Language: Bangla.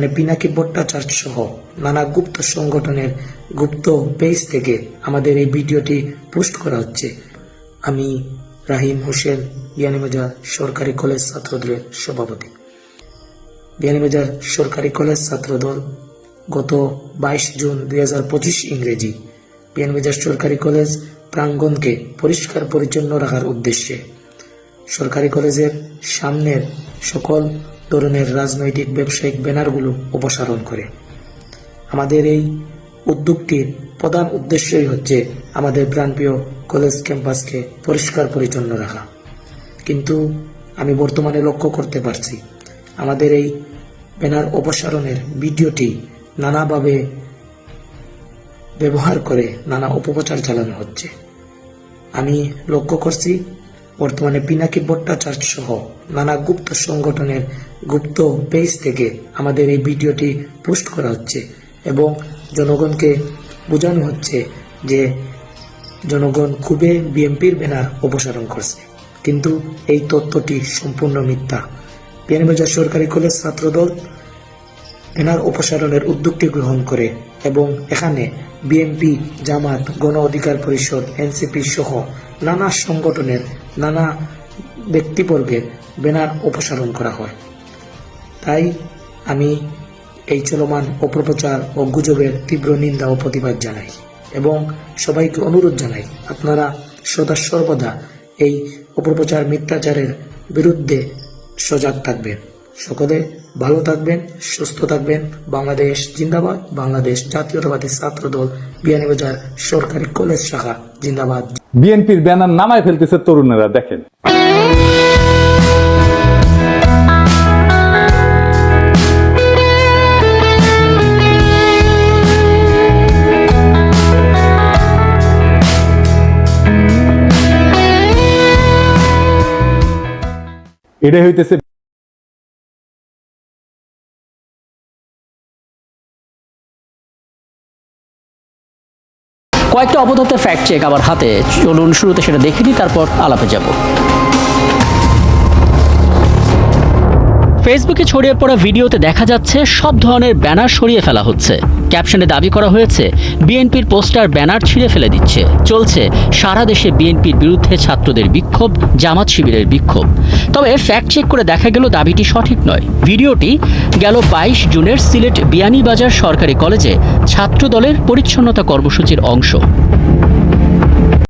মানে পিনাকি ভট্টাচার্য সহ নানা গুপ্ত সংগঠনের গুপ্ত পেজ থেকে আমাদের এই ভিডিওটি পোস্ট করা হচ্ছে। আমি রাহিম হোসেন বিয়ানীবাজার সরকারি কলেজ ছাত্রদলের সভাপতি। বিয়ানীবাজার সরকারি কলেজ ছাত্রদল গত বাইশ জুন দুই হাজার পঁচিশ ইংরেজি। বিয়ানীবাজার সরকারি কলেজ প্রাঙ্গণকে পরিষ্কার পরিচ্ছন্ন রাখার উদ্দেশ্যে। সরকারি কলেজের সামনের সকল ধরনের রাজনৈতিক ব্যবসায়িক ব্যানারগুলো অপসারণ করে। আমাদের এই উদ্যোগটির প্রধান উদ্দেশ্যই হচ্ছে আমাদের প্রাণপ্রিয় কলেজ ক্যাম্পাসকে পরিষ্কার পরিচ্ছন্ন রাখা। কিন্তু আমি বর্তমানে লক্ষ্য করতে পারছি, আমাদের এই ব্যানার অপসারণের ভিডিওটি নানাভাবে ব্যবহার করে নানা অপপ্রচার চালানো হচ্ছে। আমি লক্ষ্য করছি বর্তমানে পিনাকি ভট্টাচার্য সহ নানা গুপ্ত সংগঠনের গুপ্ত পেজ থেকে আমাদের এই ভিডিওটি পোস্ট করা হচ্ছে এবং জনগণকে বোঝানো হচ্ছে যে জনগণ খুবই বিএনপির ব্যানার অপসারণ করছে। কিন্তু এই তথ্যটি সম্পূর্ণ মিথ্যা। বিয়ানীবাজার সরকারি কলেজ ছাত্রদল ব্যানার অপসারণের উদ্যোগটি গ্রহণ করে এবং এখানে বিএনপি, জামাত, গণ অধিকার পরিষদ, এনসিপি সহ নানা সংগঠনের নানা ব্যক্তিবর্গের ব্যানার অপসারণ করা হয়। তাই আমি এই চলমান অপপ্রচার ও গুজবের তীব্র নিন্দা ও প্রতিবাদ জানাই এবং সবাইকে অনুরোধ জানাই, আপনারা সদা সর্বদা এই অপপ্রচার মিথ্যাচারের বিরুদ্ধে সজাগ থাকবেন। সকলে ভালো থাকবেন, সুস্থ থাকবেন। বাংলাদেশ জিন্দাবাদ, বাংলাদেশ জাতীয়তাবাদী ছাত্র দল বিয়ানীবাজার সরকারি কলেজ শাখা, জিন্দাবাদ। বিএনপির ব্যানার নামায় ফেলতেছে তরুণেরা দেখেন। এটাই হইতেছে কয়েকটা অবদত্ত ফ্যাক্ট চেক আবার হাতে। চলুন শুরুতে সেটা দেখে নিই তারপর আলাপে যাব। ফেসবুকে ছড়িয়ে পড়া ভিডিওতে দেখা যাচ্ছে সব ধরনের ব্যানার সরিয়ে ফেলা হচ্ছে। ক্যাপশনে দাবি করা হয়েছে, বিএনপির পোস্টার ব্যানার ছিঁড়ে ফেলে দিচ্ছে। চলছে, সারা দেশে বিএনপির বিরুদ্ধে ছাত্রদের বিক্ষোভ, জামাত শিবিরের বিক্ষোভ। তবে ফ্যাক্ট চেক করে দেখা গেল দাবিটি সঠিক নয়। ভিডিওটি গেল বাইশ জুনের সিলেট বিয়ানীবাজার সরকারি কলেজে ছাত্র দলের পরিচ্ছন্নতা কর্মসূচির অংশ।